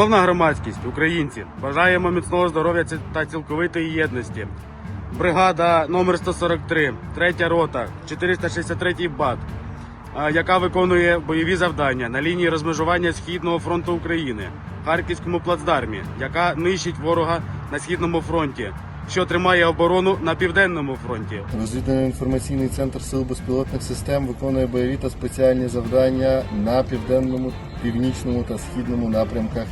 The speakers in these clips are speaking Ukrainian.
Шановна громадськість, українці, бажаємо міцного здоров'я та цілковитої єдності. Бригада номер 143, третя рота, 463 БАТ, яка виконує бойові завдання на лінії розмежування Східного фронту України, Харківському плацдармі, яка нищить ворога на східному фронті, що тримає оборону на південному фронті. Розвідувально-інформаційний центр сил безпілотних систем виконує бойові та спеціальні завдання на південному, північному та східному напрямках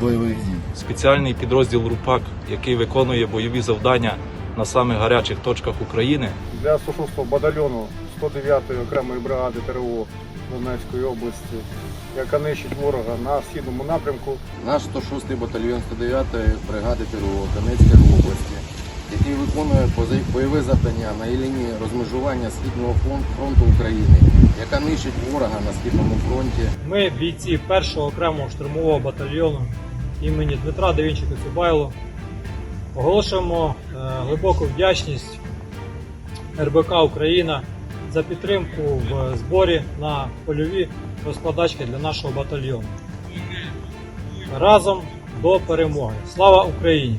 бойових дій. спеціальний підрозділ РУПАК, який виконує бойові завдання на самих гарячих точках України. для 106-го батальйону 109-ї окремої бригади ТРО Донецької області, яка нищить ворога на східному напрямку. Наш 106-й батальйон 109-ї бригади ТРО Донецької області, який виконує бойові завдання на лінії розмежування Східного фронту України, яка нищить ворога на східному фронті. Ми, бійці першого окремого штурмового батальйону імені Дмитра Давінчика Цюбайло, оголошуємо е, глибоку вдячність РБК Україна за підтримку в зборі на польові розкладачки для нашого батальйону. Разом до перемоги! Слава Україні!